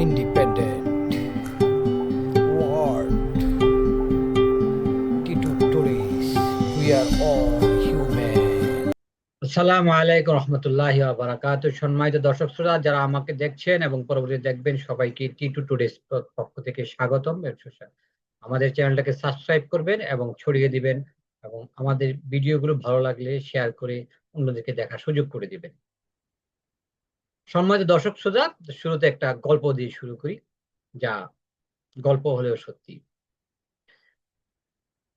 independent world. Tito Tourist, we are all human. আলাইকুম রহমতুল্লাহ বারাকাত সম্মানিত দর্শক শ্রোতা যারা আমাকে দেখছেন এবং পরবর্তী দেখবেন সবাইকে টি টু টুডেস পক্ষ থেকে স্বাগতম। আমাদের চ্যানেলটাকে সাবস্ক্রাইব করবেন এবং ছড়িয়ে দিবেন এবং আমাদের ভিডিওগুলো ভালো লাগলে শেয়ার করে অন্যদেরকে দেখার সুযোগ করে দিবেন সম্মানিত দর্শক শ্রোতা, শুরুতে একটা গল্প দিয়ে শুরু করি, যা গল্প হলেও সত্যি।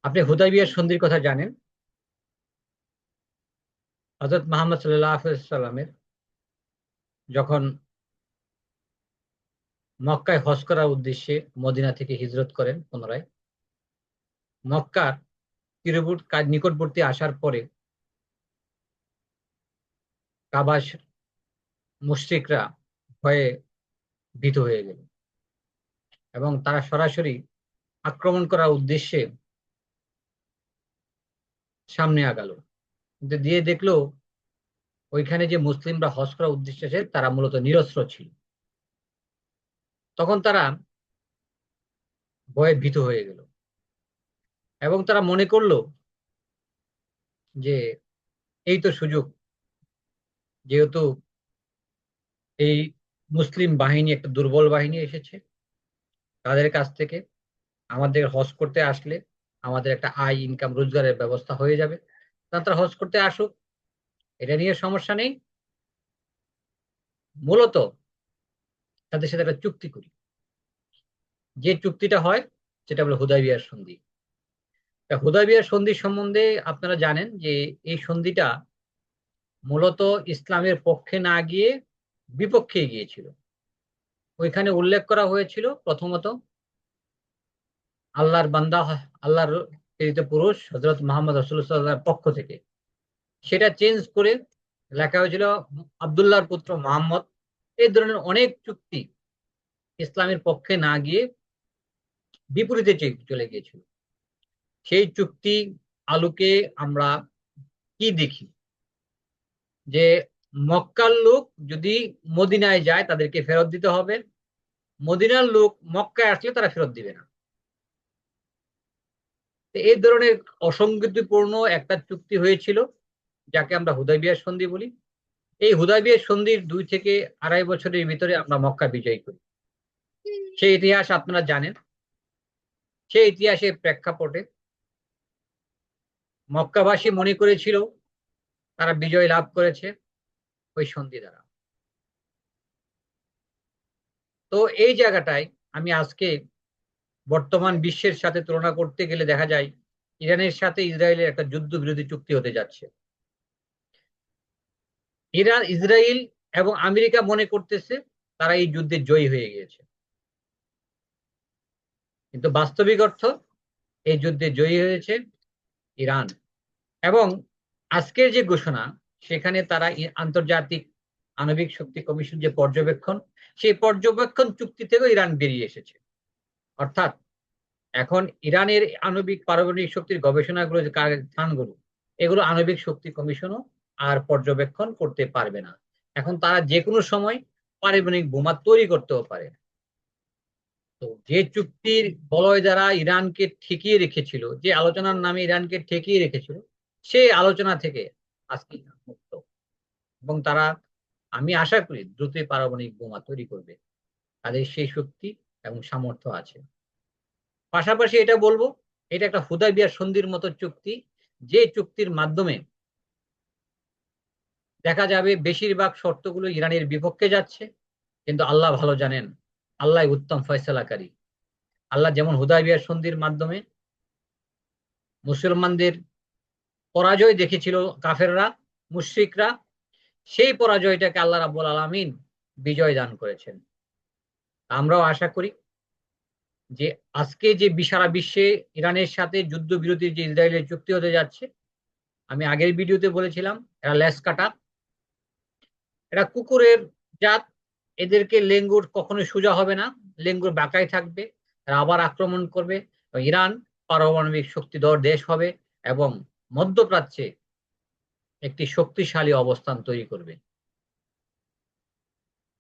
আপনি হুদাইবিয়ার সন্ধির কথা জানেন? হজরত মোহাম্মদ সাল্লাহ সাল্লামের যখন মক্কায় হজ করার উদ্দেশ্যে মদিনা থেকে হিজরত করেন পুনরায়, মক্কার তীরবর্ত, নিকটবর্তী আসার পরে কাবাস মুশ্রিকরা ভয়ে ভীত হয়ে গেল এবং তারা সরাসরি আক্রমণ করার উদ্দেশ্যে সামনে আগালো। কিন্তু দিয়ে দেখল ওইখানে যে মুসলিমরা হজ করার উদ্দেশ্যে আছে তারা মূলত নিরস্ত্র ছিল। তখন তারা ভয়ে ভীত হয়ে গেল এবং তারা মনে করল যে এই তো সুযোগ, যেহেতু এই মুসলিম বাহিনী, একটা দুর্বল বাহিনী এসেছে। তাদের কাছ থেকে আমাদের হজ করতে আসলে আমাদের একটা আয় ইনকাম রোজগারের ব্যবস্থা হয়ে যাবে। তারা হজ করতে আসুক, এটা নিয়ে সমস্যা নেই। মূলত তাদের সাথে একটা চুক্তি করি। যে চুক্তিটা হয়, সেটা হলো হুদাইবিয়ার সন্ধি। হুদাইবিয়ার সন্ধি সম্বন্ধে আপনারা জানেন যে এই সন্ধিটা মূলত ইসলামের পক্ষে না গিয়ে বিপক্ষে গিয়েছিল ওইখানে উল্লেখ করা হয়েছিল প্রথমত আল্লাহর বান্দা আল্লাহর প্রেরিত পুরুষ হজরত মোহাম্মদ রসুল্লাহ পক্ষ থেকে। সেটা চেঞ্জ করে লেখা হয়েছিল আবদুল্লাহর পুত্র মোহাম্মদ। এই ধরনের অনেক চুক্তি ইসলামের পক্ষে না গিয়ে বিপরীতে চলে গিয়েছিল। সেই চুক্তি আলোকে আমরা কি দেখি? যে মক্কার লোক যদি মদিনায় যায়, তাদেরকে ফেরত দিতে হবে। মদিনার লোক মক্কায় আসলে তারা ফেরত দিবে না। এই ধরনের অসঙ্গতিপূর্ণ একটা চুক্তি হয়েছিল, যাকে আমরা হুদাইবিয়ার সন্ধি বলি। এই হুদাইবিয়ার সন্ধির দুই থেকে আড়াই বছরের ভিতরে আমরা মক্কা বিজয় করি। সেই ইতিহাস আপনারা জানেন। সেই ইতিহাসের প্রেক্ষাপটে মক্কাবাসী মনে করেছিল, তারা বিজয় লাভ করেছে। ওই সন্ধি দ্বারা। তো এই জায়গাটায় আমি আজকে বর্তমান বিশ্বের সাথে তুলনা করতে গেলে দেখা যায়, ইরানের সাথে ইসরায়েলের একটা যুদ্ধ বিরোধী চুক্তি হতে যাচ্ছে। ইরান ইসরায়েল এবং আমেরিকা মনে করতেছে তারা এই যুদ্ধে জয়ী হয়ে গিয়েছে। কিন্তু বাস্তবিক অর্থ, এই যুদ্ধে জয়ী হয়েছে ইরান। এবং আজকের যে ঘোষণা সেখানে তারা আন্তর্জাতিক আণবিক শক্তি কমিশন যে পর্যবেক্ষণ, সেই পর্যবেক্ষণ চুক্তি থেকেও ইরান বেরিয়ে এসেছে। অর্থাৎ এখন ইরানের আণবিক পারমাণবিক শক্তির গবেষণাগুলো যে স্থানগুলো, এগুলো আণবিক শক্তি কমিশনও আর পর্যবেক্ষণ করতে পারবে না। এখন তারা যে কোনো সময় পারমাণবিক বোমা তৈরি করতেও পারে। তো যে চুক্তির বলয় দ্বারা ইরানকে ঠেকিয়ে রেখেছিল, যে আলোচনার নামে ইরানকে ঠেকিয়ে রেখেছিল, সেই আলোচনা থেকে আজকে মুক্ত। এবং তারা, আমি আশা করি, দ্রুতই পারমাণবিক বোমা তৈরি করবে। তাদের সেই শক্তি এবং সামর্থ্য আছে। পাশাপাশি এটা বলব, এটা একটা হুদাইবিয়ার সন্ধির মতো চুক্তি, যে চুক্তির মাধ্যমে দেখা যাবে বেশিরভাগ শর্তগুলো ইরানের বিপক্ষে যাচ্ছে, কিন্তু আল্লাহ ভালো জানেন আল্লাহ উত্তম ফয়সলাকারী। আল্লাহ যেমন হুদাইবিয়ার সন্ধির মাধ্যমে মুসলমানদের পরাজয় দেখেছিল কাফেররা, মুশ্রিকরা। সেই পরাজয়টাকে আল্লাহ রাবুল আলমিন বিজয় দান করেছেন। আমরাও আশা করি যে আজকে যে সারা বিশ্বে ইরানের সাথে যুদ্ধ বিরতির যে ইসরায়েলের চুক্তি হতে যাচ্ছে, আমি আগের ভিডিওতে বলেছিলাম, এরা লেস কাটা এরা কুকুরের জাত, এদেরকে লেঙ্গুর কখনো সোজা হবে না, লেঙ্গুর বাঁকাই থাকবে, এরা আবার আক্রমণ করবে। ইরান পারমাণবিক শক্তিধর দেশ হবে এবং মধ্যপ্রাচ্যে একটি শক্তিশালী অবস্থান তৈরি করবে।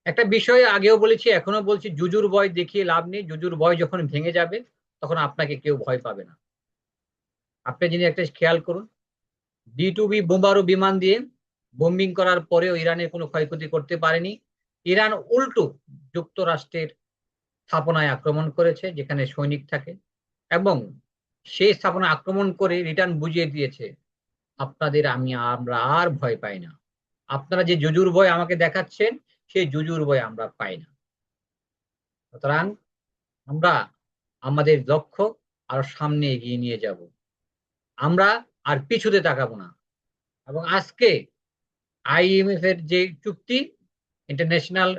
একটা বিষয়ে আগেও বলেছি এখনও বলছি জুজুর ভয় দেখিয়ে লাভ নেই। জুজুর ভয় যখন ভেঙে যাবে, তখন আপনাকে কেউ ভয় পাবে না। আপনি যিনি একটা খেয়াল করুন, ডি টু বি বোমারু বিমান দিয়ে বোম্বিং করার পরেও ইরানের কোনো ক্ষয়ক্ষতি করতে পারেনি। ইরান উল্টো যুক্তরাষ্ট্রের স্থাপনায় আক্রমণ করেছে, যেখানে সৈনিক থাকে, এবং সেই স্থাপনা আক্রমণ করে রিটার্ন বুঝিয়ে দিয়েছে, আপনাদের আমি আমরা আর ভয় পাই না। আপনারা যে জুজুর ভয় আমাকে দেখাচ্ছেন, সেই জুজুর ভয় আমরা পাই না। সুতরাং আমরা আমাদের লক্ষ্য আরও সামনে এগিয়ে নিয়ে যাব। আমরা আর পিছুতে তাকাবো না। এবং আজকে আইএমএফ এর যে চুক্তি ইন্টারন্যাশনাল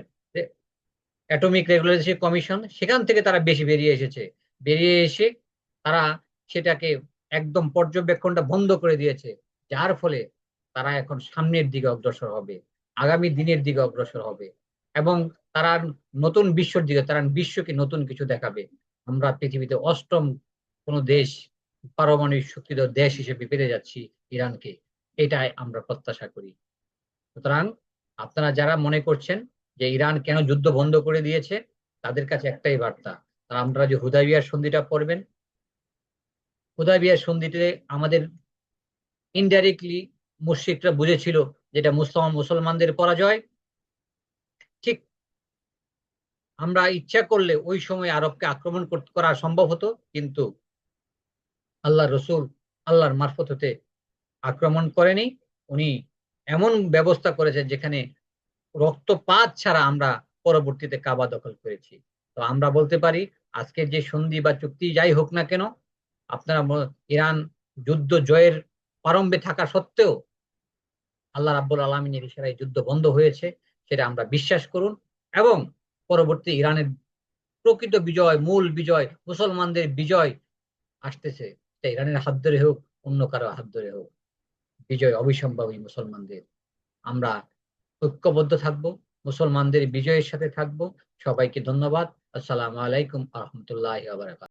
অ্যাটমিক রেগুলেটরি কমিশন সেখান থেকে তারা বেশি বেরিয়ে এসেছে। বেরিয়ে এসে তারা সেটাকে একদম পর্যবেক্ষণটা বন্ধ করে দিয়েছে, যার ফলে তারা এখন সামনের দিকে অগ্রসর হবে, আগামী দিনের দিকে অগ্রসর হবে এবং তারা নতুন বিশ্বর দিকে, তারা বিশ্বকে নতুন কিছু দেখাবে। আমরা পৃথিবীতে অষ্টম কোনো দেশ, পারমাণবিক শক্তিধর দেশ হিসেবে পেতে যাচ্ছি ইরানকে, এটাই আমরা প্রত্যাশা করি। সুতরাং আপনারা যারা মনে করছেন যে ইরান কেন যুদ্ধ বন্ধ করে দিয়েছে, তাদের কাছে একটাই বার্তা আমরা যে হুদাইবিয়ার সন্ধিটা পড়বেন হুদাইবিয়ার সন্ধিতে আমাদের ইনডাইরেক্টলি মুশরিকরা বুঝেছিল যেটা মুসলমান, মুসলমানদের পরাজয়। ঠিক আমরা ইচ্ছা করলে ওই সময় আরবকে আক্রমণ কর- করা সম্ভব হতো, কিন্তু আল্লাহ রসুল আল্লাহর মারফত হতে আক্রমণ করেনি। উনি এমন ব্যবস্থা করেছেন যেখানে রক্তপাত ছাড়া আমরা পরবর্তীতে কাবা দখল করেছি। তো আমরা বলতে পারি, আজকের যে সন্ধি বা চুক্তি যাই হোক না কেন আপনারা ইরান যুদ্ধ জয়ের প্রারম্ভে থাকা সত্ত্বেও আল্লাহ রাব্বুল আলমিনের ইশারায় যুদ্ধ বন্ধ হয়েছে, সেটা আমরা বিশ্বাস করুন এবং পরবর্তী ইরানের প্রকৃত বিজয়, মূল বিজয়, মুসলমানদের বিজয় আসতেছে। সেটা ইরানের হাত ধরে হোক, অন্য কারও হাত ধরে হোক। বিজয় অবিসম্ভাবী মুসলমানদের। আমরা ঐক্যবদ্ধ থাকব, মুসলমানদের বিজয়ের সাথে থাকব। সবাইকে ধন্যবাদ। আসসালামু আলাইকুম আহমতুল্লাহ